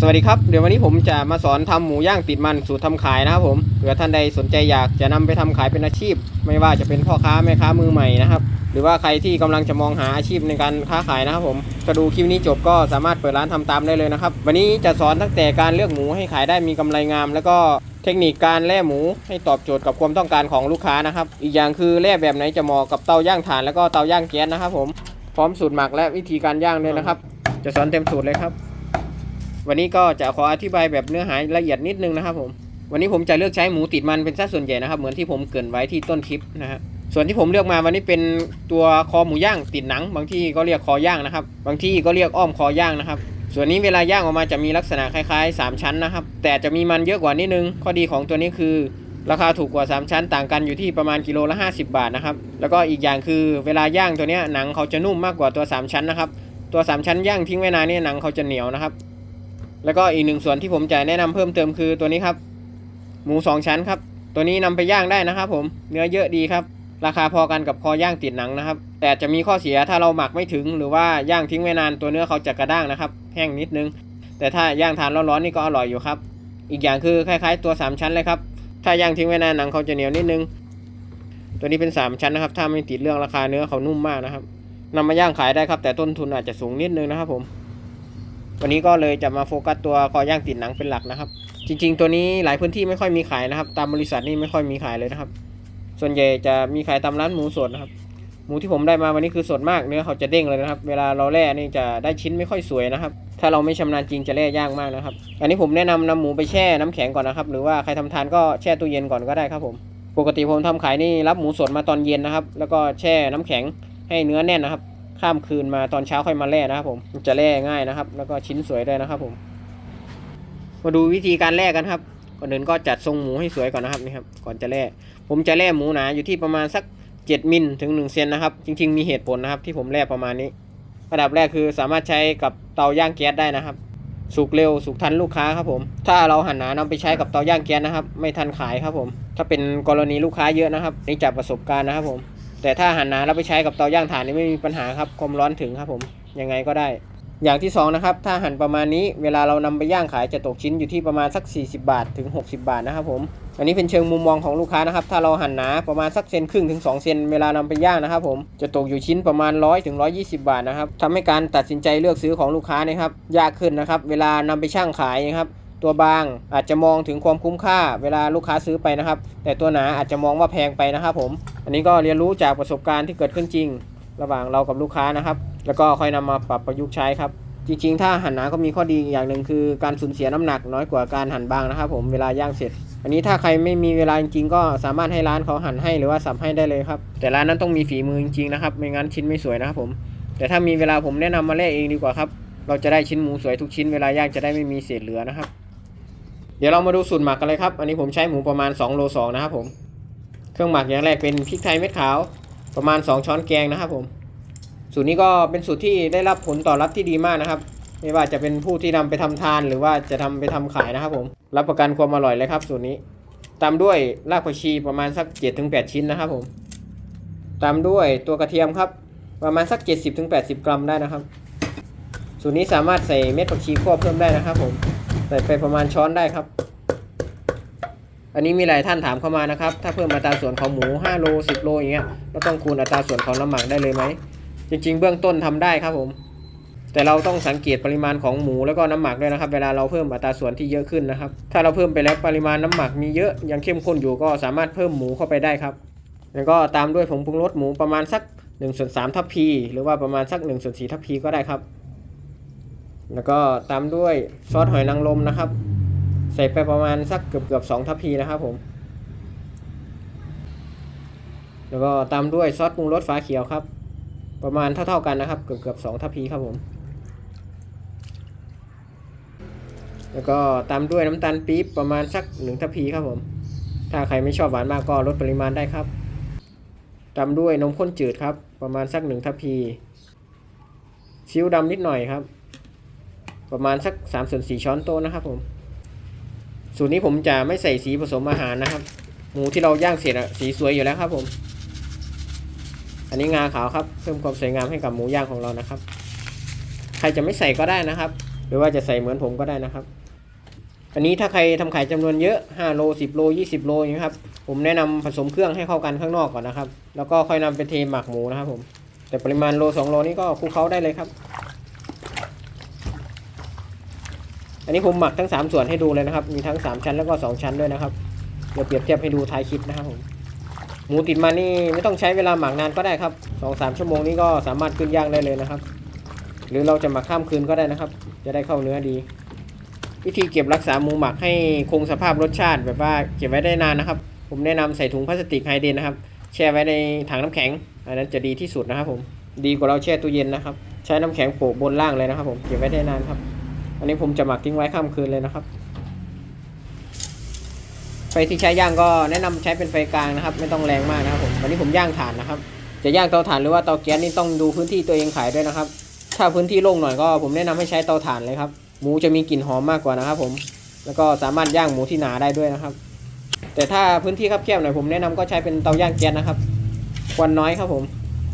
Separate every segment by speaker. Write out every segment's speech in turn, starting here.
Speaker 1: สวัสดีครับ เดี๋ยววันนี้ผมจะมาสอนทำหมูย่างติดมันสูตรทำขายนะครับผมเผื่อท่านใดสนใจอยากจะนำไปทำขายเป็นอาชีพ ไม่ว่าจะเป็นพ่อค้าแม่ค้ามือใหม่นะครับ หรือว่าใครที่กำลังจะมองหาอาชีพในการค้าขายนะครับผมก็ดูคลิปนี้จบก็สามารถเปิดร้านทำตามได้เลยนะครับ วันนี้จะสอนตั้งแต่การเลือกหมูให้ขายได้มีกำไรงาม แล้วก็เทคนิคการแล่หมูให้ตอบโจทย์กับความต้องการของลูกค้านะครับ อีกอย่างคือแล่แบบไหนจะเหมาะกับเตาย่างถ่านแล้วก็เตาย่างแก๊สนะครับผมพร้อมสูตรหมักและวิธีการย่างด้วยนะครับ จะสอนเต็มสูตรเลยครับ วันนี้ก็จะขออธิบายแบบเนื้อหาละเอียดนิดนึงนะครับผมวันนี้ผมจะเลือกใช้หมูติดมันเป็นสัดส่วนใหญ่นะครับ เหมือนที่ผมเกินไว้ที่ต้นคลิปนะฮะส่วนที่ผมเลือกมาวันนี้เป็นตัวคอหมูย่างติดหนัง บางที่ก็เรียกคอย่างนะครับ บางที่ก็เรียกอ้อมคอย่างนะครับ ส่วนนี้เวลาย่างออกมาจะมีลักษณะคล้ายๆ 3 ชั้นนะครับ แต่จะมีมันเยอะกว่านิดนึง ข้อดีของตัวนี้คือ ราคาถูกกว่า 3 ชั้นต่างกันอยู่ที่ประมาณกิโลละ 50 บาทนะครับ แล้วก็อีกอย่างคือเวลาย่างตัวนี้หนังเขาจะนุ่มมากกว่าตัว 3 ชั้นนะครับ ตัว 3 ชั้นย่างทิ้งไว้นานนี่หนังเขาจะเหนียวนะครับ แล้วก็อีกหนึ่งส่วนที่ผมจะแนะนำเพิ่มเติมคือตัวนี้ครับ หมูสองชั้นครับ ตัวนี้นำไปย่างได้นะครับผมเนื้อเยอะดีครับ ราคาพอกันกับคอย่างติดหนังนะครับ แต่จะมีข้อเสียถ้าเราหมักไม่ถึง หรือว่าย่างทิ้งไว้นานตัวเนื้อเขาจะกระด้างนะครับ แห้งนิดนึง แต่ถ้าย่างทานร้อนๆนี่ก็อร่อยอยู่ครับ อีกอย่างคือคล้ายๆตัว 3 ชั้นเลยครับถ้าย่างทิ้งไว้นานหนังเขาจะเหนียวนิดนึง ตัวนี้เป็น 3 ชั้นนะครับ ถ้าไม่ติดเรื่องราคาเนื้อเขานุ่มมากนะครับนำมาย่างขายได้ครับ แต่ต้นทุนอาจจะสูงนิดนึงนะครับผม วันนี้ก็เลยจะมาโฟกัสตัวคอย่างติดหนังเป็นหลักนะครับ จริง ๆ ตัวนี้หลายพื้นที่ไม่ค่อยมีขายนะครับ ตามบริษัทนี่ไม่ค่อยมีขายเลยนะครับ ส่วนใหญ่จะมีขายตามร้านหมูสดนะครับ หมูที่ผมได้มาวันนี้คือสดมากเนื้อเขาจะเด้งเลยนะครับ เวลาเราแล่นี่จะได้ชิ้นไม่ค่อยสวยนะครับ ถ้าเราไม่ชำนาญจริงจะแล่ยากมากนะครับ อันนี้ผมแนะนำนำหมูไปแช่น้ำแข็งก่อนนะครับ หรือว่าใครทำทานก็แช่ตู้เย็นก่อนก็ได้ครับผม ปกติผมทำขายนี่รับหมูสดมาตอนเย็นนะครับ แล้วก็แช่น้ำแข็งให้เนื้อแน่นนะครับ ข้ามคืนมาตอนเช้าค่อยมาแล่นะครับผมจะแล่ง่ายนะครับ แล้วก็ชิ้นสวยด้วยนะครับผม มาดูวิธีการแล่กันครับ ก่อนอื่นก็จัดทรงหมูให้สวยก่อนนะครับนี่ครับก่อนจะแล่ผมจะแล่หมูหนาอยู่ที่ประมาณสัก 7มิลถึง1เซนนะครับ จริง ๆ มีเหตุผลนะครับ ที่ผมแล่ประมาณนี้ระดับแรกคือสามารถใช้กับเตาย่างแก๊สได้นะครับ สุกเร็วสุกทันลูกค้าครับผม ถ้าเราหันหนานำไปใช้กับเตาย่างแก๊สนะครับ ไม่ทันขายครับผม ถ้าเป็นกรณีลูกค้าเยอะนะครับนี่จากประสบการณ์นะครับผม แต่ถ้าหันหนาเราไปใช้กับเตาย่างถ่านนี่ไม่มีปัญหาครับความร้อนถึงครับผมยังไงก็ได้ อย่างที่สองนะครับถ้าหั่นประมาณนี้เวลาเรานำไปย่างขายจะตกชิ้นอยู่ที่ประมาณสัก 40 บาทถึง 60 บาทนะครับผมอันนี้เป็นเชิงมุมมองของลูกค้านะครับถ้าเราหั่นหนาประมาณสักเซนครึ่งถึง2เซนเวลานำไปย่างนะครับผมจะตกอยู่ชิ้นประมาณ 100ถึง120 บาทนะครับทำให้การตัดสินใจเลือกซื้อของลูกค้านะครับยากขึ้นนะครับเวลานำไปช่างขายนะครับ ตัวบางอาจจะมองถึงความคุ้มค่าเวลาลูกค้าซื้อไปนะครับ แต่ตัวหนาอาจจะมองว่าแพงไปนะครับผม อันนี้ก็เรียนรู้จากประสบการณ์ที่เกิดขึ้นจริง ระหว่างเรากับลูกค้านะครับ แล้วก็ค่อยนำมาปรับประยุกต์ใช้ครับ จริงๆ ถ้าหั่นหนาก็มีข้อดีอย่างหนึ่งคือ การสูญเสียน้ำหนักน้อยกว่าการหั่นบางนะครับ ผมเวลาย่างเสร็จ อันนี้ถ้าใครไม่มีเวลาจริงๆก็สามารถให้ร้านเขาหั่นให้หรือว่าสับให้ได้เลยครับ แต่ร้านนั้นต้องมีฝีมือจริงๆนะครับไม่งั้นชิ้นไม่สวยนะครับผม แต่ถ้ามีเวลาผมแนะนำมาแล่เองดีกว่าครับเราจะได้ชิ้นหมูสวยทุกชิ้นเวลาย่างจะได้ไม่มีเศษเหลือนะครับ เดี๋ยวเรามาดูสูตรหมักกันเลยครับ อันนี้ผมใช้หมูประมาณ 2 โล2นะครับผม เครื่องหมักอย่างแรกเป็นพริกไทยเม็ดขาวประมาณ 2 ช้อนแกงนะครับผม สูตรนี้ก็เป็นสูตรที่ได้รับผลตอบรับที่ดีมากนะครับ ไม่ว่าจะเป็นผู้ที่นำไปทำทานหรือว่าจะทำไปทำขายนะครับผม รับประกันความอร่อยเลยครับ สูตรนี้ ตามด้วยรากผักชีประมาณสัก 7-8 ชิ้นนะครับผม ตามด้วยตัวกระเทียมครับประมาณสัก 70-80 กรัมได้นะครับ สูตรนี้สามารถใส่เม็ดผักชีคั่วเพิ่มได้นะครับผม ใส่ไปประมาณช้อนได้ครับ อันนี้มีหลายท่านถามเข้ามานะครับ ถ้าเพิ่มอัตราส่วนของหมู5โล10โลอย่างเงี้ยเราต้องคูณอัตราส่วนของน้ำหมักได้เลยไหม จริง ๆ เบื้องต้นทำได้ครับผม แต่เราต้องสังเกตปริมาณของหมูแล้วก็น้ำหมักด้วยนะครับ เวลาเราเพิ่มอัตราส่วนที่เยอะขึ้นนะครับ ถ้าเราเพิ่มไปแล้วปริมาณน้ำหมักมีเยอะยังเข้มข้นอยู่ก็สามารถเพิ่มหมูเข้าไปได้ครับ แล้วก็ตามด้วยผงปรุงรสหมูประมาณสัก1ส่วน3ทัพพีหรือว่าประมาณสัก1ส่วน4ทัพพีก็ได้ครับ แล้วก็ตามด้วยซอสหอยนางรมนะครับ ใส่ไปประมาณสักเกือบเกือบสองทัพพีนะครับผม แล้วก็ตามด้วยซอสปรุงรสฟ้าเขียวครับ ประมาณเท่าๆกันนะครับ เกือบเกือบสองทัพพีครับผม แล้วก็ตามด้วยน้ำตาลปี๊บประมาณสักหนึ่งทัพพีครับผม ถ้าใครไม่ชอบหวานมากก็ลดปริมาณได้ครับ ตามด้วยนมข้นจืดครับ ประมาณสักหนึ่งทัพพีซีอิ๊วดำนิดหน่อยครับ ประมาณสัก3ส่วน4ช้อนโต๊ะนะครับผมสูตรนี้ผมจะไม่ใส่สีผสมอาหารนะครับ หมูที่เราย่างเสร็จอะสีสวยอยู่แล้วครับผม อันนี้งาขาวครับเพิ่มความสวยงามให้กับหมูย่างของเรานะครับ ใครจะไม่ใส่ก็ได้นะครับ หรือว่าจะใส่เหมือนผมก็ได้นะครับ อันนี้ถ้าใครทำขายจำนวนเยอะ5โล10โล20โลอย่างนี้ครับผมแนะนำผสมเครื่องให้เข้ากันข้างนอกก่อนนะครับ แล้วก็ค่อยนำไปเทหมักหมูนะครับผมแต่ปริมาณโล2โลนี้ก็คลุกเคล้าได้เลยครับ อันนี้ผมหมักทั้ง 3 ส่วนให้ดูเลยนะครับ มีทั้ง 3 ชั้นแล้วก็ 2 ชั้นด้วยนะครับ เดี๋ยวเปรียบเทียบให้ดูท้ายคลิปนะครับผมหมูติดมันนี่ไม่ต้องใช้เวลาหมักนานก็ได้ครับ2-3ชั่วโมงนี้ก็สามารถขึ้นย่างได้เลยนะครับ หรือเราจะหมักข้ามคืนก็ได้นะครับ จะได้เข้าเนื้อดี วิธีเก็บรักษาหมูหมักให้คงสภาพรสชาติแบบว่าเก็บไว้ได้นานนะครับ ผมแนะนำใส่ถุงพลาสติกไฮเดนนะครับ แช่ไว้ในถังน้ำแข็ง อันนั้นจะดีที่สุดนะครับผม ดีกว่าเราแช่ตู้เย็นนะครับ ใช้น้ำแข็งโปะบนล่างเลยนะครับ ผม เก็บไว้ได้นานครับ อันนี้ผมจะหมักทิ้งไว้ข้ามคืนเลยนะครับ ไฟที่ใช้ย่างก็แนะนำใช้เป็นไฟกลางนะครับ ไม่ต้องแรงมากนะครับผมวันนี้ผมย่างถ่านนะครับ จะย่างเตาถ่านหรือว่าเตาแก๊สนี่ต้องดูพื้นที่ตัวเองขายด้วยนะครับ ถ้าพื้นที่โล่งหน่อยก็ผมแนะนำให้ใช้เตาถ่านเลยครับ หมูจะมีกลิ่นหอมมากกว่านะครับ ผม แล้วก็สามารถย่างหมูที่หนาได้ด้วยนะครับ แต่ถ้าพื้นที่คับแคบหน่อยผมแนะนำก็ใช้เป็นเตาย่างแก๊สนะครับ ควันน้อยครับผม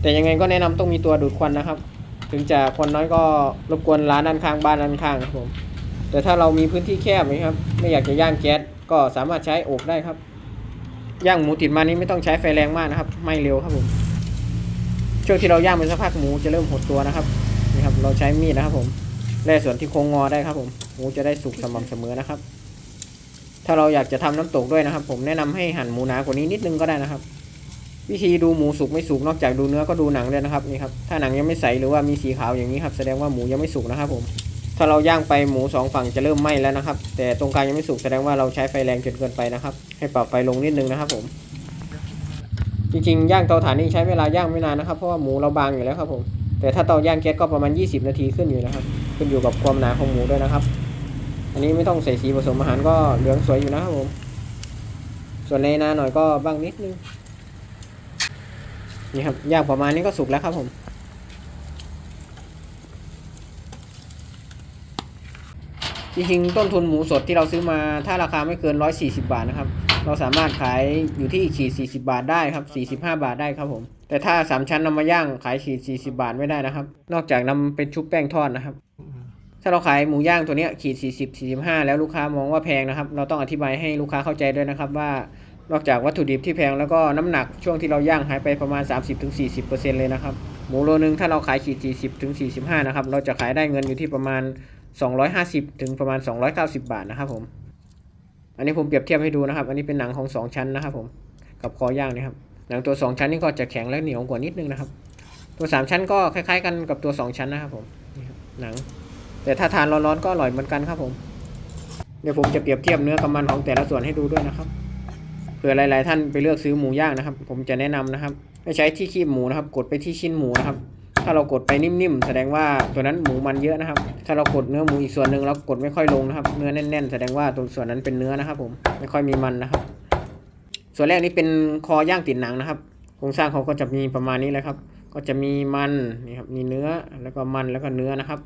Speaker 1: แต่ยังไงก็แนะนำต้องมีตัวดูดควันนะครับ ถึงจะคนน้อยก็รบกวนร้านด้านข้างบ้านด้านข้างครับผม แต่ถ้าเรามีพื้นที่แคบนะครับ ไม่อยากจะย่างแก๊สก็สามารถใช้อบได้ครับ ย่างหมูติดมันนี้ไม่ต้องใช้ไฟแรงมากนะครับ ไม่เร็วครับผม ช่วงที่เราย่างไปสักพักหมูจะเริ่มหดตัวนะครับนี่ครับ เราใช้มีดนะครับ ผมแล่ส่วนที่โค้งงอได้ครับผม หมูจะได้สุกสม่ำเสมอนะครับ ถ้าเราอยากจะทำน้ำตกด้วยนะครับ ผมแนะนำให้หั่นหมูหนากว่านี้นิดนึงก็ได้นะครับ วิธีดูหมูสุกไม่สุกนอกจากดูเนื้อก็ดูหนังด้วยนะครับนี่ครับถ้าหนังยังไม่ใสหรือว่ามีสีขาวอย่างนี้ครับแสดงว่าหมูยังไม่สุกนะครับผมถ้าเราย่างไปหมูสองฝั่งจะเริ่มไหม้แล้วนะครับ แต่ตรงกลางยังไม่สุกแสดงว่าเราใช้ไฟแรงจนเกินไปนะครับ ให้ปรับไฟลงนิดนึงนะครับผม จริงๆ ย่างเตาถ่านนี่ใช้เวลาย่างไม่นานนะครับเพราะว่าหมูเราบางอยู่แล้วครับผมแต่ถ้าเตาย่างแก๊สก็ประมาณ 20 นาทีขึ้นอยู่นะครับ ขึ้นอยู่กับความหนาของหมูด้วยนะครับ อันนี้ไม่ต้องใส่สีผสมอาหารก็เหลืองสวยอยู่นะครับผม ส่วนในนาหน่อยก็บ้างนิดนึง นี่ครับย่างประมาณนี้ก็สุกแล้วครับผมจริงๆต้นทุนหมูสดที่เราซื้อมาถ้าราคาไม่เกิน 140 บาทนะครับ เราสามารถขายอยู่ที่ขีด40 บาทได้ครับ 45 บาทได้ครับผม แต่ถ้า 3 ชั้นนำมาย่างขายขีด40 บาทไม่ได้นะครับ นอกจากนำเป็นชุบแป้งทอดนะครับ ถ้าเราขายหมูย่างตัวนี้ขีด40 45 แล้วลูกค้ามองว่าแพงนะครับ เราต้องอธิบายให้ลูกค้าเข้าใจด้วยนะครับว่า นอกจากวัตถุดิบที่แพงแล้วก็น้ำหนักช่วงที่เราย่างหายไปประมาณ 30-40%เลยนะครับหมูโลนึงถ้าเราขายขีด40-45นะครับเราจะขายได้เงินอยู่ที่ประมาณ 250ถึงประมาณ 290 บาทนะครับผม อันนี้ผมเปรียบเทียบให้ดูนะครับ อันนี้เป็นหนังของ 2 ชั้นนะครับผมกับคอย่างนะครับหนังตัว 2 ชั้นนี่ก็จะแข็งและเหนียวกว่านิดนึงนะครับ ตัว 3 ชั้นก็คล้ายๆ กันกับตัว 2 ชั้นนะครับผมนี่ครับหนัง แต่ถ้าทานร้อนๆก็อร่อยเหมือนกันครับผมเดี๋ยวผมจะเปรียบเทียบเนื้อกับมันของแต่ละส่วนให้ดูด้วยนะครับ ผื่อหลาย ๆ ท่านไปเลือกซื้อหมูย่างนะครับ ผมจะแนะนำนะครับให้ใช้ที่คีบหมูนะครับ กดไปที่ชิ้นหมูนะครับ ถ้าเรากดไปนิ่ม ๆ แสดงว่าตัวนั้นหมูมันเยอะนะครับ ถ้าเรากดเนื้อหมูอีกส่วนหนึ่งเรากดไม่ค่อยลงนะครับ เนื้อแน่น ๆ แสดงว่าตรงส่วนนั้นเป็นเนื้อนะครับ ผมไม่ค่อยมีมันนะครับ ส่วนแรกนี้เป็นคอย่างติดหนังนะครับโครงสร้างเขาก็จะมีประมาณนี้เลยครับ ก็จะมีมันนี่ครับมีเนื้อแล้วก็มันแล้วก็เนื้อนะครับ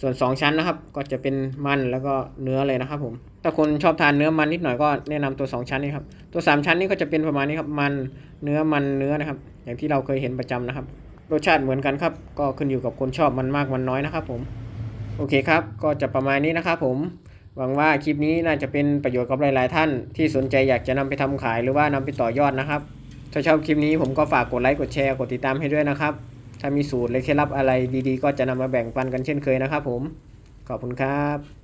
Speaker 1: ส่วน 2 ชั้นนะครับ ก็จะเป็นมันแล้วก็เนื้อเลยนะครับผม ถ้าคนชอบทานเนื้อมันนิดหน่อยก็แนะนำตัว 2 ชั้นนี้ครับ ตัว 3 ชั้นนี่ก็จะเป็นประมาณนี้ครับมันเนื้อมันเนื้อนะครับ อย่างที่เราเคยเห็นประจำนะครับ รสชาติเหมือนกันครับ ก็ขึ้นอยู่กับคนชอบมันมากมันน้อยนะครับ ผม โอเคครับ ก็จะประมาณนี้นะครับผมหวังว่าคลิปนี้น่าจะเป็นประโยชน์กับหลาย ๆ ท่านที่สนใจอยากจะนำไปทำขายหรือว่านำไปต่อยอดนะครับ ถ้าชอบคลิปนี้ผมก็ฝากกดไลค์กดแชร์กดติดตามให้ด้วยนะครับ ถ้ามีสูตรและเคล็ดลับอะไรดี ๆ ก็จะนำมาแบ่งปันกันเช่นเคยนะครับ ผม ขอบคุณครับ